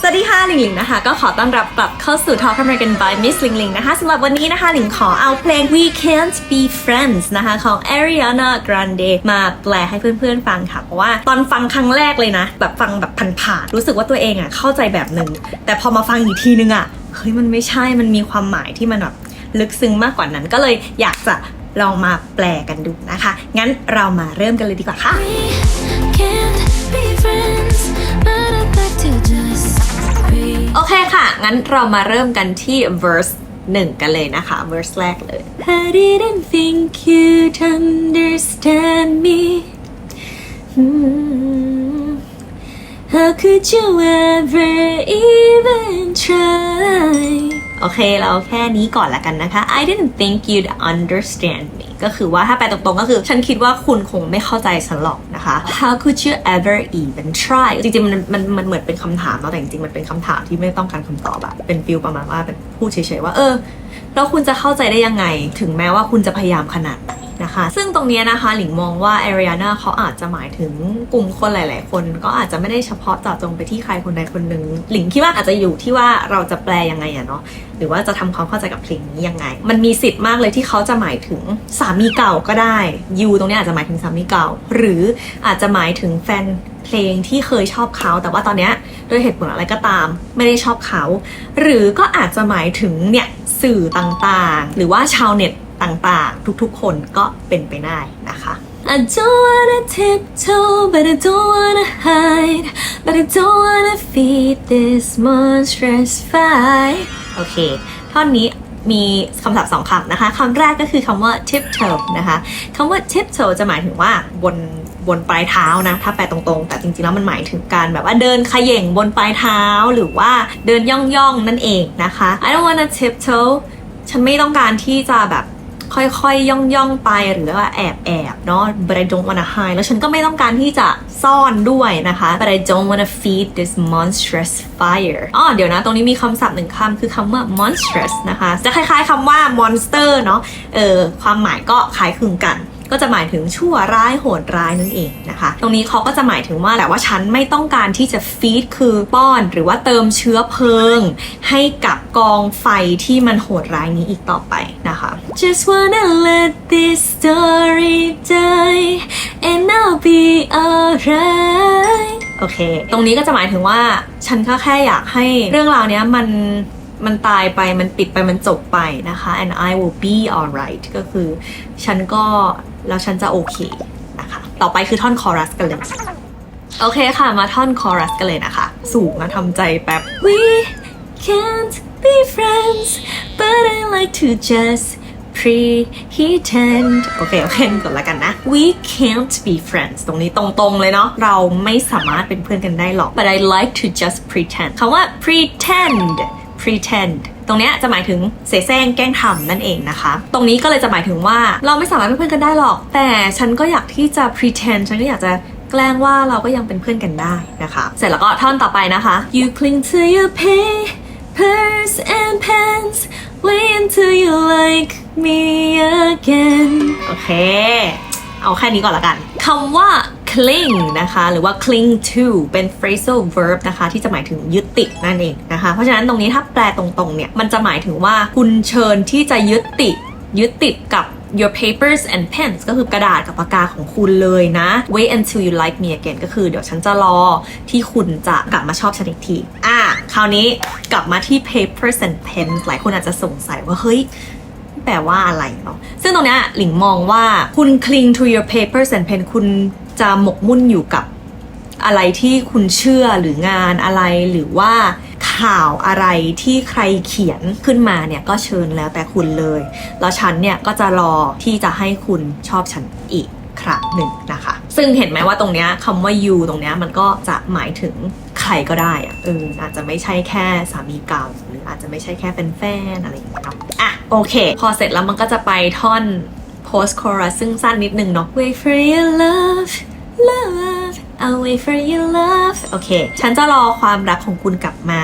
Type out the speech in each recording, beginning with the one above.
สวัสดีค่ะหลิงหลิงนะคะ ก็ขอต้อนรับกลับเข้าสู่ Talk American by Miss หลิงหลิงนะคะสำหรับวันนี้นะคะหลิงขอเอาเพลง We Can't Be Friends นะคะของ Ariana Grande มาแปลให้เพื่อนๆฟังค่ะ เพราะว่าตอนฟังครั้งแรกเลยนะ แบบฟังแบบผ่านๆรู้สึกว่าตัวเองอะเข้าใจแบบหนึ่งแต่พอมาฟังอีกทีนึงอะเฮ้ยมันไม่ใช่มันมีความหมายที่มันแบบลึกซึ้งมากกว่านั้นก็เลยอยากจะลองมาแปลกันดูนะคะ งั้นเรามาเริ่มกันเลยดีกว่าค่ะ โอเคค่ะ งั้นเรามาเริ่มกันที่ verse หนึ่งกันเลยนะคะ verse แรกเลย I didn't think you'd understand me Hmm. How could you ever even try โอเค เราแค่นี้ก่อนละกันนะคะ I didn't think you'd understand me ก็คือว่าถ้าแปลตรงๆก็คือ ฉันคิดว่าคุณคงไม่เข้าใจฉันหรอกนะคะ How could you ever even try จริงๆ มันมันมันเหมือนเป็นคำถามเนาะแต่จริงๆ มันเป็นคำถามที่ไม่ต้องการคำตอบอะเป็นฟิลประมาณว่าเป็นพูดเฉยๆว่า เออ แล้วคุณจะเข้าใจได้ยังไง ถึงแม้ว่าคุณจะพยายามขนาดไหน นะคะ ซึ่งตรงนี้นะคะหลิงมองว่า a r i a n a เขาอาจจะหมายถึงกลุ่มคนหลาย ๆ คน ก็อาจจะไม่ได้เฉพาะเจาะจงไปที่ใครคนใดคนหนึ่งหลิงคิดว่าอาจจะอยู่ที่ว่าเราจะแปลยังไงอะเนาะหรือว่าจะทำความเข้าใจกับเพลงนี้ยังไง มันมีสิทธิ์มากเลยที่เขาจะหมายถึงสามีเก่าก็ได้ยูตรงนี้อาจจะหมายถึงสามีเก่า หรืออาจจะหมายถึงแฟนเพลงที่เคยชอบเขา แต่ว่าตอนนี้ด้วยเหตุผลอะไรก็ตาม ไม่ได้ชอบเขา หรือก็อาจจะหมายถึงเนี่ยสื่อต่างๆ หรือว่าชาวเน็ต ต่างๆ ทุกๆ คนก็เป็นไปได้นะคะ I don't wanna tiptoe, but I don't wanna hide. But I don't wanna feed this monstrous fight. โอเคท่อนนี้มีคำศัพท์สองคำนะคะคำแรกก็คือคำว่า tiptoe นะคะคำว่า tiptoe จะหมายถึงว่าบนบนปลายเท้านะ ถ้าแปลตรงๆ แต่จริงๆแล้วมันหมายถึงการแบบว่าเดินเขย่งบนปลายเท้าหรือว่าเดินย่องๆ นั่นเองนะคะ I don't wanna tiptoe ฉันไม่ต้องการที่จะแบบ ค่อยๆย่องย่องๆ ไปหรือว่าแอบแอบๆ เนาะ but I don't wanna hide แล้วฉันก็ไม่ต้องการที่จะซ่อนด้วยนะคะ but I don't wanna feed this monstrous fire อ๋อเดี๋ยวนะ ตรงนี้มีคำศัพท์หนึ่งคำคือคำว่า monstrous นะคะ จะคล้ายๆคำว่า monster เนาะ เออ ความหมายก็คล้ายคลึงกัน ก็จะหมายถึงชั่วร้ายโหดร้ายนั่นเองนะคะ ตรงนี้เขาก็จะหมายถึงว่าแต่ว่าฉันไม่ต้องการที่จะฟีดคือป้อน หรือว่าเติมเชื้อเพลิง ให้กับกองไฟที่มันโหดร้ายนี้อีกต่อไปนะคะ Just wanna let this story die, and I'll be alright. โอเค ตรงนี้ก็จะหมายถึงว่าฉันก็แค่อยากให้เรื่องราวเนี้ยมันมันตายไปมันปิดไปมันจบไปนะคะ and I will be alright ก็คือ ฉันก็ แล้วฉันจะโอเคนะคะ ต่อไปคือท่อนคอรัสกันเลย โอเคค่ะมาท่อนคอรัสกันเลยนะคะ สูงนะทำใจแป๊บ We can't be friends, but I like to just pretend. โอเค โอเคก่อนละกันนะ we can't be friends ตรงนี้ตรงๆเลยเนาะ เราไม่สามารถเป็นเพื่อนกันได้หรอก but I like to just pretend คำว่า pretend pretend ตรงเนี้ยจะหมายถึงเสแสร้งแกล้งทำนั่นเองนะคะ ตรงนี้ก็เลยจะหมายถึงว่าเราไม่สามารถเป็นเพื่อนกันได้หรอก แต่ฉันก็อยากที่จะ pretend ฉันก็อยากจะแกล้งว่าเราก็ยังเป็นเพื่อนกันได้นะคะ เสร็จแล้วก็ท่อนต่อไปนะคะ You cling to your papers and pens, wait until you like me again. โอเค เอาแค่นี้ก่อนละกันคำว่า cling นะคะ หรือว่า cling to เป็น phrasal verb นะคะ ที่จะหมายถึงยึดติดนั่นเองนะคะ เพราะฉะนั้นตรงนี้ถ้าแปลตรงๆเนี่ย มันจะหมายถึงว่าคุณเชิญที่จะยึดติด ยึดติดกับ your papers and pens ก็คือกระดาษกับปากกาของคุณเลยนะ wait until you like me again ก็คือเดี๋ยวฉันจะรอที่คุณจะกลับมาชอบฉันอีกที อะ คราวนี้กลับมาที่ papers and pens หลายคนอาจจะสงสัยว่า เฮ้ย แปลว่าอะไรเนาะ ซึ่งตรงเนี้ยหลิงมองว่าคุณ cling to your papers and pen คุณ จะหมกมุ่นอยู่กับอะไรที่คุณเชื่อหรืองานอะไรหรือว่าข่าวอะไรที่ใครเขียนขึ้นมาเนี่ยก็เชิญแล้วแต่คุณเลย แล้วฉันเนี่ยก็จะรอที่จะให้คุณชอบฉันอีกครั้งหนึ่งนะคะ ซึ่งเห็นไหมว่าตรงเนี้ยคำว่า you ตรงเนี้ยมันก็จะหมายถึงใครก็ได้อะเอออาจจะไม่ใช่แค่สามีเก่า หรืออาจจะไม่ใช่แค่เป็นแฟนอะไรอย่างเงี้ยเนาะอะโอเค พอเสร็จแล้วมันก็จะไปท่อน post chorus ซึ่งสั้นนิดนึงเนาะ Wait for your love, love. I'll wait for your love. โอเค ฉันจะรอความรักของคุณกลับมา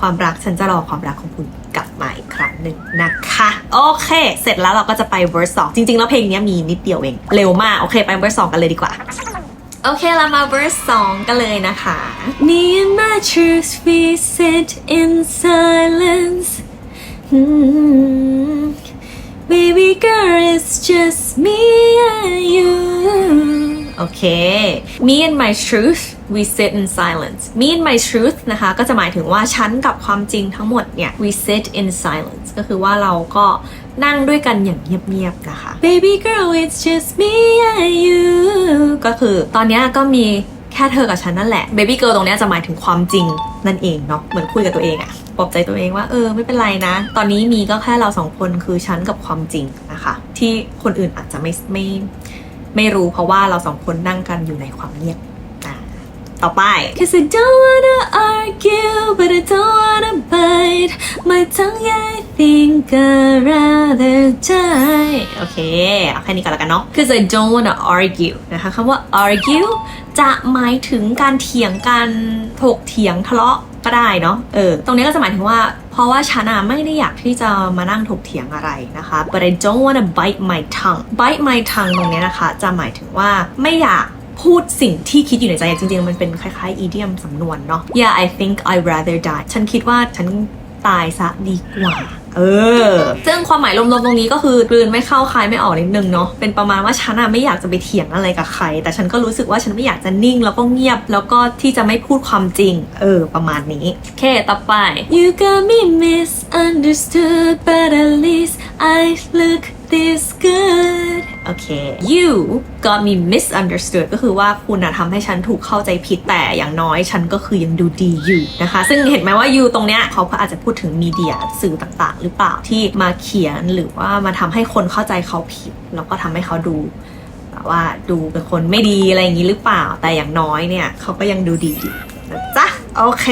ความรักฉันจะรอความรักของคุณกลับมาอีกครั้งหนึ่งนะคะ โอเค เสร็จแล้วเราก็จะไป verse 2จริง ๆ แล้วเพลงนี้มีนิดเดียวเอง เร็วมาก โอเค ไป verse 2กันเลยดีกว่า โอเค เรามา verse 2กันเลยนะคะ Me and my truth, we sit in silence. Hmm. Just me and you. โอเค me and my truth we sit in silence me and my truth นะคะ ก็จะหมายถึงว่าฉันกับความจริงทั้งหมดเนี่ย we sit in silence ก็คือว่าเราก็นั่งด้วยกันอย่างเงียบๆนะคะ Baby girl, it's just me and you. ก็คือตอนนี้ก็มีแค่เธอกับฉันนั่นแหละ baby girl ตรงนี้จะหมายถึงความจริงนั่นเองเนาะ เหมือนคุยกับตัวเองอะปลอบใจตัวเองว่าเออไม่เป็นไรนะ ตอนนี้มีก็แค่เราสองคนคือฉันกับความจริง ที่คนอื่นอาจจะไม่ไม่ไม่รู้เพราะว่าเราสองคนนั่งกันอยู่ในความเงียบอะต่อไป Cause I don't wanna argue, but I don't wanna bite my tongue. Yeah, I think I'd rather die. โอเคเอาแค่นี้ก่อนแล้วกันเนาะ Cause I don't wanna argue นะคะคำว่า argue จะหมายถึงการเถียงกันถกเถียงทะเลาะก็ได้เนาะเออตรงนี้ก็จะหมายถึงว่า เพราะว่าฉันอะไม่ได้อยากที่จะมานั่งถกเถียงอะไรนะคะ but I don't wanna bite my tongue bite my tongue ตรงนี้นะคะ จะหมายถึงว่าไม่อยากพูดสิ่งที่คิดอยู่ในใจจริงๆ มันเป็นคล้ายๆ idiom สำนวนเนาะ yeah I think I rather die ฉันคิดว่าฉันตายซะดีกว่า เออ ซึ่งความหมายรวมๆตรงนี้ก็คือกลืนไม่เข้าคายไม่ออกนิดนึงเนาะ เป็นประมาณว่าฉันอะไม่อยากจะไปเถียงอะไรกับใคร แต่ฉันก็รู้สึกว่าฉันไม่อยากจะนิ่งแล้วก็เงียบ แล้วก็ที่จะไม่พูดความจริง เออ ประมาณนี้ โอเค ต่อไป You got me misunderstood, but at least I look this good. โอเค you got me misunderstood ก็คือว่าคุณอะทำให้ฉันถูกเข้าใจผิดแต่อย่างน้อยฉันก็คือยังดูดีอยู่นะคะ ซึ่งเห็นไหมว่า you ตรงเนี้ยเขาก็อาจจะพูดถึงมีเดียสื่อต่างๆ หรือเปล่าที่มาเขียนหรือว่ามาทำให้คนเข้าใจเขาผิด แล้วก็ทำให้เขาดูว่าดูเป็นคนไม่ดีอะไรอย่างนี้หรือเปล่า แต่อย่างน้อยเนี่ยเขาก็ยังดูดีอยู่ โอเค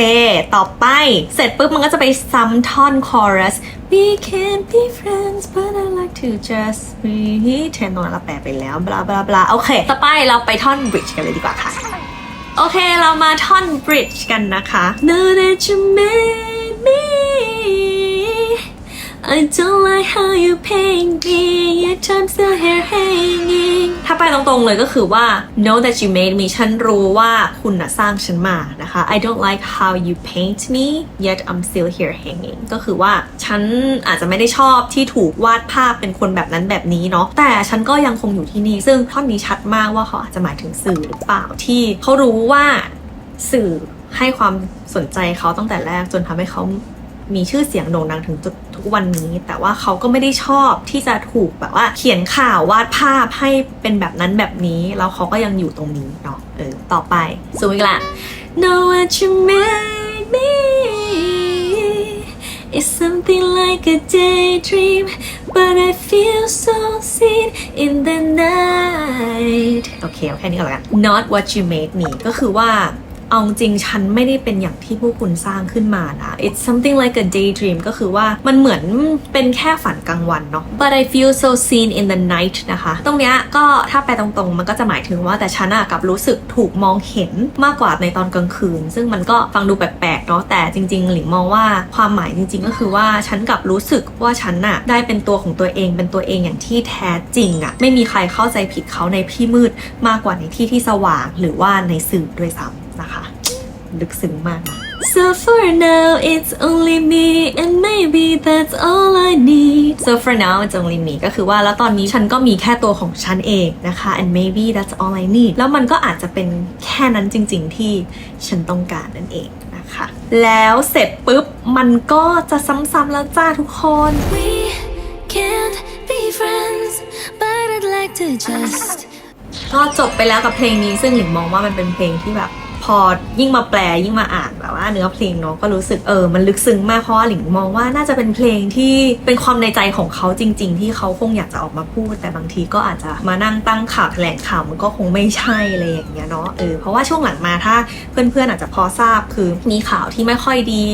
ต่อไป เสร็จปุ๊บมันก็จะไปซ้ำท่อนคอรัส we can be friends but I like to just be เทนนั้นเราแปลไปแล้ว บลาบลาบลาโอเค ต่อไปเราไปท่อน bridge กันเลยดีกว่าค่ะ โอเค เรามาท่อน bridge กันนะคะ Now that you made me, I don't like how you paint me. Your time still hair hanging. ถ้าไปตรงๆเลยก็คือว่า know that you made me ฉันรู้ว่าคุณน่ะสร้างฉันมานะคะ I don't like how you paint me yet I'm still here hanging ก็คือว่าฉันอาจจะไม่ได้ชอบที่ถูกวาดภาพเป็นคนแบบนั้นแบบนี้เนาะ แต่ฉันก็ยังคงอยู่ที่นี่ ซึ่งท่อนนี้ชัดมากว่าเขาอาจจะหมายถึงสื่อหรือเปล่าที่เขารู้ว่าสื่อให้ความสนใจเขาตั้งแต่แรกจนทำให้เขา มีชื่อเสียงโด่งดังถึงจุดทุกวันนี้ แต่ว่าเขาก็ไม่ได้ชอบที่จะถูกแบบว่า เขียนข่าววาดภาพให้เป็นแบบนั้นแบบนี้แล้วเขาก็ยังอยู่ตรงนี้เนาะเออต่อไปสูงอีกละ Know what you made me. It's something like a daydream, but I feel so seen in the night. โอเคเอาแค่นี้ก่อนละกัน not what you made me ก็คือว่า เอาจริงฉันไม่ได้เป็นอย่างที่พวกคุณสร้างขึ้นมานะ it's something like a daydream ก็คือว่ามันเหมือนเป็นแค่ฝันกลางวันเนาะ but I feel so seen in the night นะคะ ตรงเนี้ยก็ถ้าไปตรงๆ มันก็จะหมายถึงว่าแต่ฉันอะกลับรู้สึกถูกมองเห็นมากกว่าในตอนกลางคืน ซึ่งมันก็ฟังดูแปลกๆเนาะแต่จริง ๆ หลิงมองว่าความหมายจริง ๆ ก็คือว่าฉันกลับรู้สึกว่าฉันน่ะได้เป็นตัวของตัวเองเป็นตัวเองอย่างที่แท้จริงอะไม่มีใครเข้าใจผิดเขาในที่มืดมากกว่าในที่ที่สว่างหรือว่าในสื่อด้วยซ้ำ ลึกซึ้งมากนะ So for now, it's only me, and maybe that's all I need. so for now it's only me ก็คือว่าแล้วตอนนี้ฉันก็มีแค่ตัวของฉันเองนะคะ and maybe that's all I need แล้วมันก็อาจจะเป็นแค่นั้นจริง ๆ ที่ฉันต้องการนั่นเองนะคะ แล้วเสร็จปุ๊บ มันก็จะซ้ำๆแล้วจ้าทุกคน We can't be friends, but I'd like to just. ก็จบไปแล้วกับเพลงนี้ซึ่งหลิงมองว่ามันเป็นเพลงที่แบบ พอยิ่งมาแปลยิ่งมาอ่านแบบว่าเนื้อเพลงเนาะก็รู้สึกเออมันลึกซึ้งมากเพราะว่าหลิงมองว่าน่าจะเป็นเพลงที่เป็นความในใจของเขาจริง ๆ ที่เขาคงอยากจะออกมาพูด แต่บางทีก็อาจจะมานั่งตั้งข่าวแถลงข่าวมันก็คงไม่ใช่อะไรอย่างเงี้ยเนาะเออเพราะว่าช่วงหลังมาถ้าเพื่อนๆอาจจะพอทราบคือมีข่าวที่ไม่ค่อยดี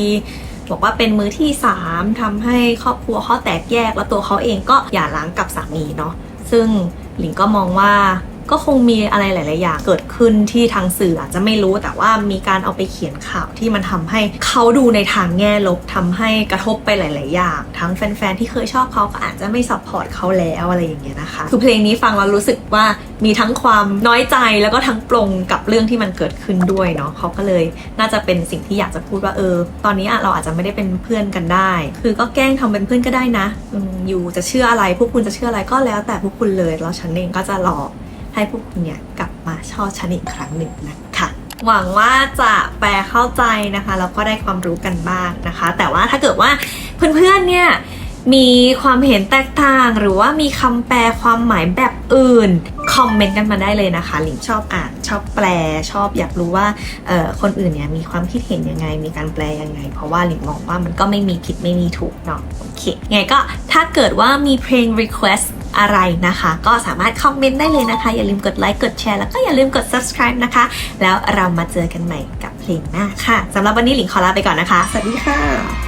บอกว่าเป็นมือที่สามทำให้ครอบครัวเขาแตกแยก แล้วตัวเขาเองก็หย่าร้างกับสามีเนาะซึ่งหลิงก็มองว่า ก็คงมีอะไรหลาย ๆ อย่างเกิดขึ้นที่ทางสื่ออาจจะไม่รู้แต่ว่ามีการเอาไปเขียนข่าวที่มันทำให้เขาดูในทางแง่ลบทำให้กระทบไปหลาย ๆ อย่าง ทั้งแฟน ๆ ที่เคยชอบเขาก็อาจจะไม่ซัพพอร์ตเขาแล้วอะไรอย่างเงี้ยนะคะคือเพลงนี้ฟังแล้วรู้สึกว่ามีทั้งความน้อยใจแล้วก็ทั้งปลงกับเรื่องที่มันเกิดขึ้นด้วยเนาะเขาก็เลยน่าจะเป็นสิ่งที่อยากจะพูดว่าเออ ตอนนี้เราอาจจะไม่ได้เป็นเพื่อนกันได้ คือก็แกล้งทำเป็นเพื่อนก็ได้นะอืมอยู่จะเชื่ออะไรพวกคุณจะเชื่ออะไรก็แล้วแต่พวกคุณเลยแล้วฉันเองก็จะรอ ให้พวกคุณเนี่ยกลับมาชอบฉันอีกครั้งหนึ่งนะคะหวังว่าจะแปลเข้าใจนะคะแล้วก็ได้ความรู้กันบ้างนะคะ แต่ว่าถ้าเกิดว่าเพื่อนๆเนี่ยมีความเห็นแตกต่าง หรือว่ามีคำแปลความหมายแบบอื่นคอมเมนต์กันมาได้เลยนะคะ หลิงชอบอ่านชอบแปลชอบอยากรู้ว่าคนอื่นเนี่ยมีความคิดเห็นยังไง มีการแปลยังไง เพราะว่าหลิงมองว่ามันก็ไม่มีผิดไม่มีถูกเนาะโอเคไงก็ถ้าเกิดว่ามีเพลง request อะไรนะคะ ก็สามารถคอมเมนต์ได้เลยนะคะ อย่าลืมกดไลค์กดแชร์แล้วก็อย่าลืมกด subscribe นะคะ แล้วเรามาเจอกันใหม่กับเพลงหน้าค่ะสำหรับวันนี้หลิงขอลาไปก่อนนะคะ สวัสดีค่ะ